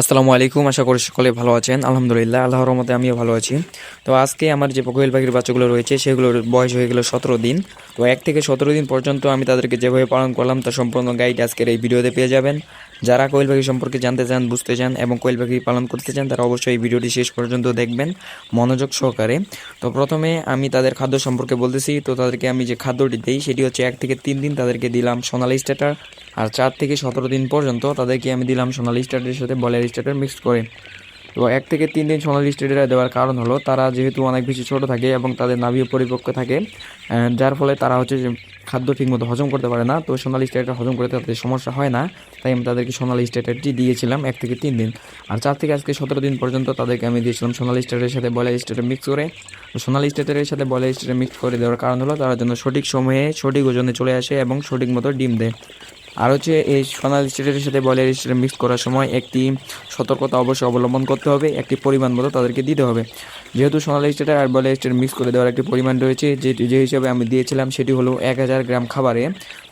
আসসালামু আলাইকুম, আশা করি সকলে ভালো আছেন। আলহামদুলিল্লাহ, আল্লাহর রহমতে আমিও ভালো আছি। তো আজকে আমার যে কোয়েল পাখির বাচ্চাগুলো রয়েছে, সেগুলোর বয়স হয়ে গেল সতেরো দিন। তো এক থেকে সতেরো দিন পর্যন্ত আমি তাদেরকে যেভাবে পালন করলাম, তার সম্পূর্ণ গাইড আজকের এই ভিডিওতে পেয়ে যাবেন। যারা কোয়েল পাখি সম্পর্কে জানতে চান, বুঝতে চান এবং কোয়েল পাখি পালন করতে চান, তারা অবশ্যই এই ভিডিওটি শেষ পর্যন্ত দেখবেন মনোযোগ সহকারে। তো প্রথমে আমি তাদের খাদ্য সম্পর্কে বলতেছি। তো তাদেরকে আমি যে খাদ্যটি দিই, সেটি হচ্ছে এক থেকে তিন দিন তাদেরকে দিলাম সোনালি স্টার্টার আর চার থেকে সতেরো দিন পর্যন্ত তাদেরকে আমি দিলাম সোনালি স্টার্টারের সাথে বলের স্টার্টার মিক্সড করে। তো এক থেকে তিন দিন সোনালি স্টেডিয়ামে দেওয়ার কারণ হলো তারা যেহেতু অনেক বেশি ছোট থাকে এবং তাদের নাভিও পরিপক্ক থাকে যার ফলে তারা হচ্ছে খাদ্য ঠিকমতো হজম করতে পারে না। তো সোনালি স্টেটার হজম করতে তাদের সমস্যা হয় না, তাই আমি তাদেরকে সোনালি স্টেটারটি দিয়েছিলাম এক থেকে তিন দিন। আর চার থেকে আজকে সতেরো দিন পর্যন্ত তাদেরকে আমি দিয়েছিলাম সোনালি স্টেটারের সাথে বলের স্টেটার মিক্স করে। সোনালি স্টেটারের সাথে বলের স্টেটার মিক্স করে দেওয়ার কারণ হলো তারা যেন সঠিক সময়ে সঠিক ওজনে চলে আসে এবং সঠিক মতো ডিম দেয়। আর হচ্ছে এই সোনালি স্টেটের সাথে বলের স্টেট মিক্স করার সময় একটি সতর্কতা অবশ্যই অবলম্বন করতে হবে, একটি পরিমাণ মতো তাদেরকে দিতে হবে। যেহেতু সোনালি স্টেটার আর বলের স্টেট মিক্স করে দেওয়ার একটি পরিমাণ রয়েছে, যে যে হিসাবে আমি দিয়েছিলাম সেটি হলো এক হাজার গ্রাম খাবারে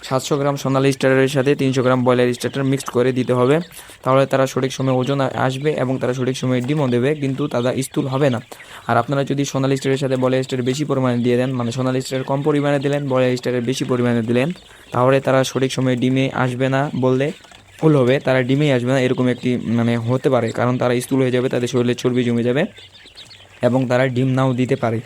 সাতশো গ্রাম সোনালি স্টারের সাথে তিনশো গ্রাম বয়লার স্টার্টার মিক্সড করে দিতে হবে। তাহলে তারা সঠিক সময়ে ওজন আসবে এবং তারা সঠিক সময়ে ডিমও দেবে, কিন্তু তারা স্থূল হবে না। আর আপনারা যদি সোনালি স্টারের সাথে বয়লার স্টার বেশি পরিমাণে দিয়ে দেন মানে সোনালি স্টার কম পরিমাণে দিলেন বয়লার স্টারের বেশি পরিমাণে দিলেন তাহলে তারা সঠিক সময়ে ডিমে আসবে না বললে ভুল হবে। তারা ডিমেই আসবে না, এরকম একটি মানে হতে পারে। কারণ তারা স্থূল হয়ে যাবে, তাদের শরীরে চর্বি জমে যাবে এবং তারা ডিম নাও দিতে পারে।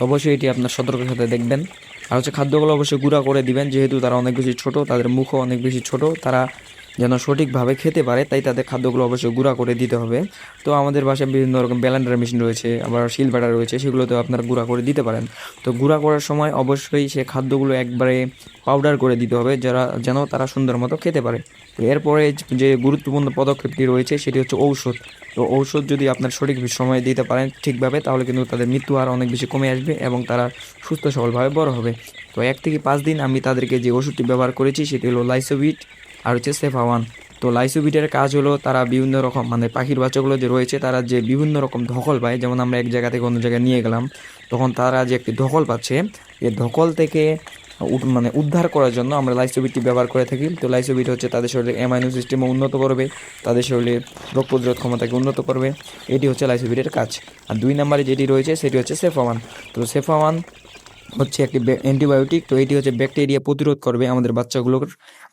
অবশ্যই এটি আপনার সতর্কের সাথে দেখবেন। আর হচ্ছে খাদ্যগুলো অবশ্যই গুঁড়া করে দিবেন। যেহেতু তারা অনেক বেশি ছোট, তাদের মুখও অনেক বেশি ছোট, তারা যেন সঠিকভাবে খেতে পারে, তাই তাদের খাদ্যগুলো অবশ্যই গুঁড়া করে দিতে হবে। তো আমাদের বাসায় বিভিন্ন রকম ব্যালেন্ডার মেশিন রয়েছে, আবার শিল বাটা রয়েছে, সেগুলোতেও আপনারা গুঁড়া করে দিতে পারেন। তো গুঁড়া করার সময় অবশ্যই সে খাদ্যগুলো একবারে পাউডার করে দিতে হবে, যারা, যেন তারা সুন্দর মতো খেতে পারে। তো এরপরে যে গুরুত্বপূর্ণ পদক্ষেপটি রয়েছে, সেটি হচ্ছে ঔষধ। তো ঔষধ যদি আপনার সঠিক সময়ে দিতে পারেন ঠিকভাবে, তাহলে কিন্তু তাদের মৃত্যু হার অনেক বেশি কমে আসবে এবং তারা সুস্থ সবলভাবে বড় হবে। তো এক থেকে পাঁচ দিন আমি তাদেরকে যে ওষুধটি ব্যবহার করেছি, সেটি হলো লাইসোভিট আর হচ্ছে সেফাওয়ান তো লাইসোভিটের কাজ হলো তারা বিভিন্ন রকম মানে পাখির বাচ্চাগুলো যে রয়েছে, তারা যে বিভিন্ন রকম ধকল পায়, যেমন আমরা এক জায়গা থেকে অন্য জায়গায় নিয়ে গেলাম, তখন তারা যে একটি ধকল পাচ্ছে এই ধকল থেকে মানে উদ্ধার করার জন্য আমরা লাইসোবিটটি ব্যবহার করে থাকি। তো লাইসোবিট হচ্ছে তাদের শরীরে অ্যামাইনো সিস্টেমও উন্নত করবে, তাদের শরীরে রোগ প্রতিরোধ ক্ষমতাকে উন্নত করবে। এটি হচ্ছে লাইসোবিটের কাজ। আর দুই নম্বরে যেটি রয়েছে, সেটি হচ্ছে সেফাওয়ান তো সেফাওয়ান হচ্ছে একটি অ্যান্টিবায়োটিক তো এটি হচ্ছে ব্যাকটেরিয়া প্রতিরোধ করবে আমাদের বাচ্চাগুলোর।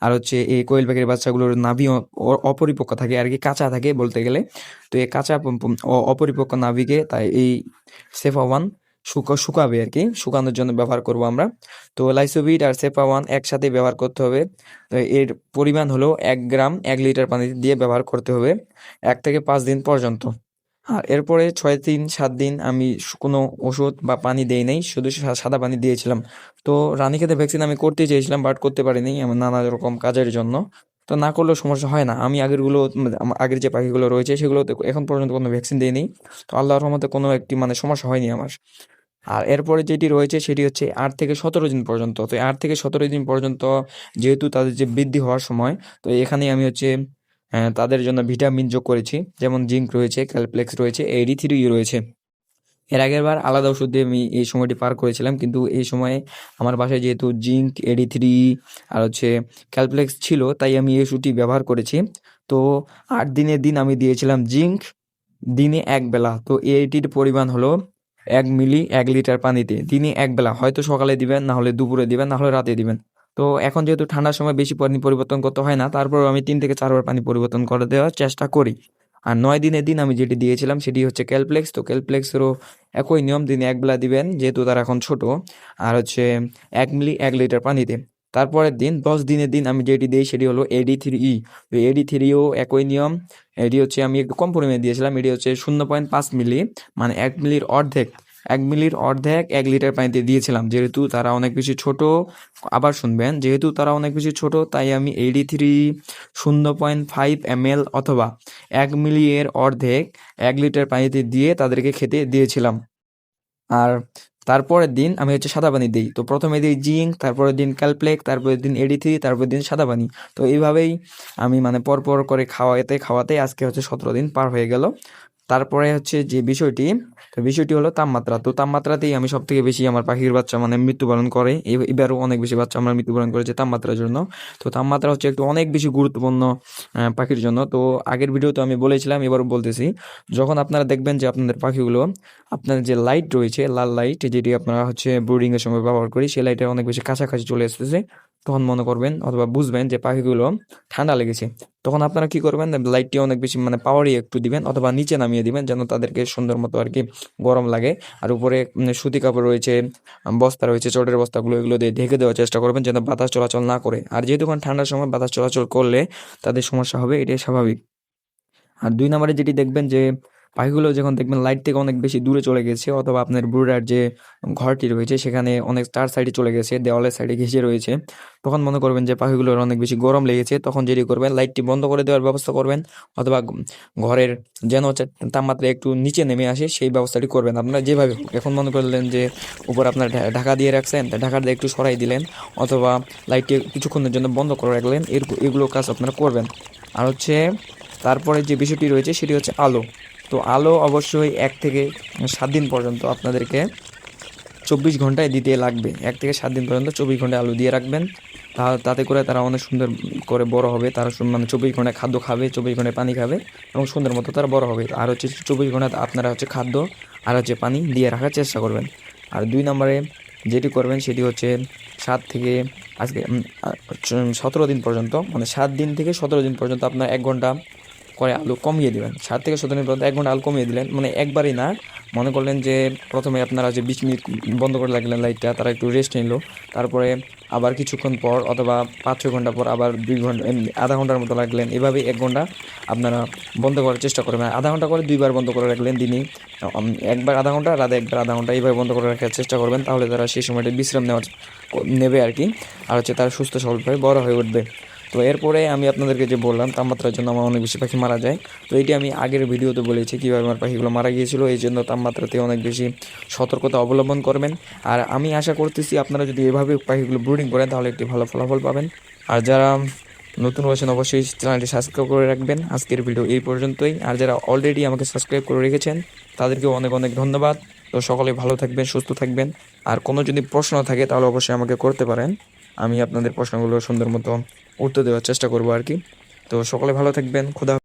আর হচ্ছে এই কোয়েল পাখির বাচ্চাগুলোর নাভি অপরিপক্ক থাকে, আর কি কাঁচা থাকে বলতে গেলে। তো এই কাঁচা অপরিপক্ক নাভিকে তাই এই সেফাওয়ান শুকা শুকাবে আর কি, শুকানোর জন্য ব্যবহার করব আমরা। তো লাইসোভিট আর সেফা ওয়ান একসাথে ব্যবহার করতে হবে। এর পরিমাণ হলো এক গ্রাম এক লিটার পানি দিয়ে ব্যবহার করতে হবে, এক থেকে পাঁচ দিন পর্যন্ত। আর এরপরে ছয় দিন, সাত দিন আমি কোনো ওষুধ বা পানি দেই নাই, শুধু সাদা পানি দিয়েছিলাম। তো রানীক্ষেতের ভ্যাকসিন আমি করতে চেয়েছিলাম বাট করতে পারিনি আমার নানা রকম কাজের জন্য। তো না করলেও সমস্যা হয় না। আমি আগেরগুলো আগের যে পাখিগুলো রয়েছে, সেগুলোতে এখন পর্যন্ত কোনো ভ্যাকসিন দিইনি তো আল্লাহর রহমতে কোনো একটি মানে সমস্যা হয়নি আমার। আর এরপরে যেটি রয়েছে, সেটি হচ্ছে আট থেকে সতেরো দিন পর্যন্ত। তো আট থেকে সতেরো দিন পর্যন্ত যেহেতু তাদের যে বৃদ্ধি হওয়ার সময়, তো এখানে আমি হচ্ছে তাদের জন্য ভিটামিন যোগ করেছি। যেমন জিঙ্ক রয়েছে, ক্যালপ্লেক্স রয়েছে এডি থ্রি রয়েছে। এর আগের বার আলাদা ওষুধ দিয়ে আমি এই সময়টি পার করেছিলাম, কিন্তু এই সময়ে আমার বাসায় যেহেতু জিঙ্ক এডি থ্রি আর হচ্ছে ক্যালপ্লেক্স ছিল, তাই আমি এই ওষুধটি ব্যবহার করেছি। তো আট দিনের দিন আমি দিয়েছিলাম জিঙ্ক, দিনে এক বেলা। তো এটির পরিমাণ হলো এক মিলি এক লিটার পানিতে। দিনে এক বেলা। হয়তো সকালে দিবেন, না হলে দুপুরে দিবেন, না হলে রাতে দিবেন। তো এখন যেহেতু ঠান্ডার সময় বেশি পানি পরিবর্তন করতে হয় না তারপর আমি তিন থেকে চারবার পানি পরিবর্তন করে দেওয়ার চেষ্টা করি। আর নয় দিনের দিন আমি যেটি দিয়েছিলাম সেটি হচ্ছে ক্যালপ্লেক্স তো ক্যালপ্লেক্সেরও একই নিয়ম, দিনে এক বেলা দিবেন, যেহেতু তারা এখন ছোট। আর হচ্ছে এক মিলি, এক লিটার পানিতে। তারপরের দিন, দশ দিনের দিন আমি যেটি দিই সেটি হলো এডি থ্রি ই তো এডি থ্রিও একই নিয়ম। এটি হচ্ছে আমি একটু কম পরিমাণে দিয়েছিলাম, এটি হচ্ছে শূন্য পয়েন্ট পাঁচ মিলি মানে এক মিলির অর্ধেক। এক মিলির অর্ধেক এক লিটার পানিতে দিয়েছিলাম। যেহেতু তারা অনেক বেশি ছোট, আবার শুনবেন, যেহেতু তারা অনেক বেশি ছোট, তাই আমি এইটি থ্রি শূন্য পয়েন্ট ফাইভ এম এল অথবা এক মিলি এর অর্ধেক এক লিটার পানিতে দিয়ে তাদেরকে খেতে দিয়েছিলাম। আর তারপরের দিন আমি হচ্ছে সাদা পানি দিই। তো প্রথমে দিই জিঙ্ক, তারপরের দিন ক্যালপ্লেক তারপরের দিন এডি থ্রি তারপরের দিন সাদা পানি। তো এইভাবেই আমি মানে পরপর করে খাওয়াতে খাওয়াতে আজকে হচ্ছে সতেরো দিন পার হয়ে গেল। তারপরে হচ্ছে যে বিষয়টি, তো বিষয়টি হলো তাপমাত্রা। তো তাপমাত্রাতেই আমি সব থেকে বেশি আমার পাখির বাচ্চা মানে মৃত্যুবরণ করে। এবারও অনেক বেশি বাচ্চা আমরা মৃত্যুবরণ করেছে তাপমাত্রার জন্য। তো তাপমাত্রা হচ্ছে একটু অনেক বেশি গুরুত্বপূর্ণ পাখির জন্য। তো আগের ভিডিওতে আমি বলেছিলাম, এবারও বলতেছি, যখন আপনারা দেখবেন যে আপনাদের পাখিগুলো, আপনার যে লাইট রয়েছে, লাল লাইট, যেটি আপনারা হচ্ছে ব্রুডিং এর সময় ব্যবহার করি, সেই লাইটের অনেক বেশি কাছাকাছি চলে আসতেছে। তখন মনে করবেন অথবা বুঝবেন যে পাখিগুলো ঠান্ডা লেগেছে, তখন আপনারা কি করবেন? লাইটটি অনেক বেশি মানে পাওয়ারই একটু দিবেন অথবা নিচে নামিয়ে দিবেন যেন তাদেরকে সুন্দর মতো আর কি গরম লাগে। আর উপরে সুতি কাপড় রয়েছে বস্তা রয়েছে, চটের বস্তাগুলো এগুলো দিয়ে ঢেকে দেওয়ার চেষ্টা করবেন যেন বাতাস চলাচল না করে। আর যেহেতু ঠান্ডার সময় বাতাস চলাচল করলে তাদের সমস্যা হবে, এটাই স্বাভাবিক। আর দুই নম্বরে যেটি দেখবেন যে পাখিগুলো যখন দেখবেন লাইট থেকে অনেক বেশি দূরে চলে গেছে, অথবা আপনার ব্রুডার যে ঘরটি রয়েছে, সেখানে অনেক তার সাইডে চলে গেছে, দেওয়ালের সাইডে ঘেঁষে রয়েছে, তখন মনে করবেন যে পাখিগুলোর অনেক বেশি গরম লেগেছে, তখন যেটি করবেন লাইটটি বন্ধ করে দেওয়ার ব্যবস্থা করবেন, অথবা ঘরের যেন তাপমাত্রা একটু নিচে নেমে আসে, সেই ব্যবস্থাটি করবেন। আপনারা যেভাবে এখন মনে করলেন যে উপর আপনার ঢাকা দিয়ে রাখছেন ঢাকা দিয়ে একটু সরাই দিলেন, অথবা লাইটটি কিছুক্ষণের জন্য বন্ধ করে রাখলেন এগুলো কাজ আপনারা করবেন। আর হচ্ছে, তারপরে যে বিষয়টি রয়েছে, সেটি হচ্ছে আলো। তো আলো অবশ্যই এক থেকে সাত দিন পর্যন্ত আপনাদেরকে চব্বিশ ঘন্টায় দিতে লাগবে। এক থেকে সাত দিন পর্যন্ত চব্বিশ ঘন্টায় আলু দিয়ে রাখবেন। তাতে করে তারা অনেক সুন্দর করে বড় হবে। তারা মানে চব্বিশ ঘন্টায় খাদ্য খাবে, চব্বিশ ঘন্টায় পানি খাবে এবং সুন্দর মতো তারা বড় হবে। আর হচ্ছে চব্বিশ ঘণ্টা আপনারা হচ্ছে খাদ্য আর হচ্ছে পানি দিয়ে রাখার চেষ্টা করবেন। আর দুই নম্বরে যেটি করবেন সেটি হচ্ছে সাত থেকে আজকে সতেরো দিন পর্যন্ত মানে সাত দিন থেকে সতেরো দিন পর্যন্ত আপনার এক ঘণ্টা করে আলু কমিয়ে দিবেন সাত থেকে সতেরো দিন পর্যন্ত এক ঘণ্টা আলু কমিয়ে দিলেন। মানে একবারই না, মনে করলেন যে প্রথমে আপনারা যে বিশ মিনিট বন্ধ করে লাগলেন লাইটটা তারা একটু রেস্ট নিল। তারপরে আবার কিছুক্ষণ পর অথবা পাঁচ ছয় ঘণ্টা পর আবার দুই ঘণ্টা আধা ঘণ্টার মতো লাগলেন এভাবে এক ঘণ্টা আপনারা বন্ধ করার চেষ্টা করবেন। আধা ঘণ্টা করে দুইবার বন্ধ করে রাখলেন দিনই একবার আধা ঘণ্টা, রাতে একবার আধা ঘণ্টা, এইভাবে বন্ধ করে রাখার চেষ্টা করবেন। তাহলে তারা সেই সময়টা বিশ্রাম নেওয়ার, নেবে আর কি। আর হচ্ছে তারা সুস্থ সবলভাবে বড় হয়ে উঠবে। তো এরপরে আমি আপনাদেরকে যে বললাম, তাপমাত্রার জন্য আমার অনেক বেশি পাখি মারা যায়। তো এটি আমি আগের ভিডিওতে বলেছি কীভাবে আমার পাখিগুলো মারা গিয়েছিল। এই জন্য তাপমাত্রাতে অনেক বেশি সতর্কতা অবলম্বন করবেন। আর আমি আশা করতেছি আপনারা যদি এভাবে পাখিগুলো ব্রুডিং করেন, তাহলে একটি ভালো ফলাফল পাবেন। আর যারা নতুন হয়েছেন, অবশ্যই চ্যানেলটি সাবস্ক্রাইব করে রাখবেন। আজকের ভিডিও এই পর্যন্তই। আর যারা অলরেডি আমাকে সাবস্ক্রাইব করে রেখেছেন, তাদেরকেও অনেক অনেক ধন্যবাদ। তো সকলে ভালো থাকবেন, সুস্থ থাকবেন। আর কোনো যদি প্রশ্ন থাকে, তাহলে অবশ্যই আমাকে করতে পারেন। আমি আপনাদের প্রশ্নগুলো সুন্দর মতো উত্তর দেওয়ার চেষ্টা করব আর কি। তো সকলে ভালো থাকবেন, খুদা